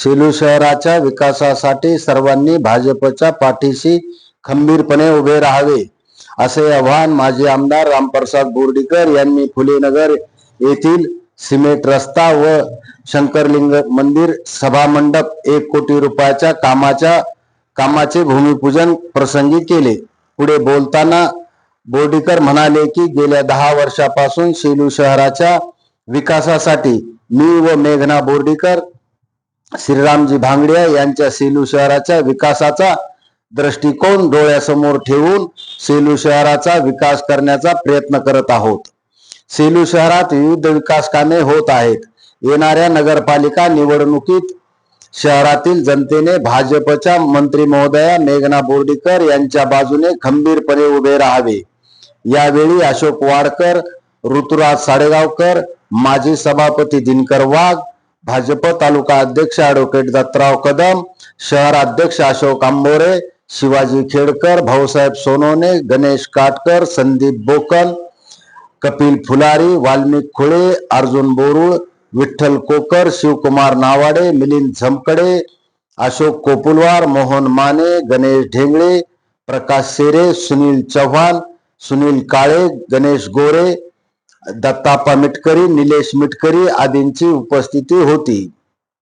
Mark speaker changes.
Speaker 1: सेलू शहराच्या विकासासाठी सर्वांनी भाजपच्या पाठीशी खंबीरपणे उभे राहावे असे आव्हान माजी आमदार रामप्रसाद बोर्डीकर यांनी फुलेनगर येथील सिमेंट रस्ता व शंकरलिंग मंदिर सभामंडप एक कोटी रुपयाच्या कामाच्या कामाचे भूमिपूजन प्रसंगी केले. पुढे बोलताना बोर्डीकर म्हणाले की गेल्या दहा वर्षापासून सेलू शहराच्या विकासासाठी मी व मेघना बोर्डीकर श्रीरामजी भांगडिया यांच्या सेलू शहराच्या विकासाचा दृष्टिकोन डोळ्यासमोर ठेवून सेलू शहराचा विकास करण्याचा प्रयत्न करत आहोत. सेलू शहरात विविध विकास कामे होत आहेत. येणाऱ्या नगरपालिका निवडणुकीत शहरातील जनतेने भाजपच्या मंत्री महोदया मेघना बोर्डीकर यांच्या बाजूने खंबीरपणे उभे राहावे. यावेळी अशोक वाडकर ऋतुराज साडेगावकर माजी सभापती दिनकर वाघ भाजप तालुका अध्यक्ष ॲडव्होकेट दत्तराव कदम शहर अध्यक्ष अशोक आंबोरे शिवाजी खेडकर भाऊसाहेब सोनोने गणेश काटकर संदीप बोकल कपिल फुलारी वाल्मिक खुळे अर्जुन बोरुळ विठ्ठल कोकर शिवकुमार नावाडे मिलिंद झमकडे अशोक कोपुलवार मोहन माने गणेश ढेंगळे प्रकाश सेरे सुनील चव्हाण सुनील काळे गणेश गोरे दत्ता मिटकरी निलेश मिटकरी आदींची उपस्थिती होती.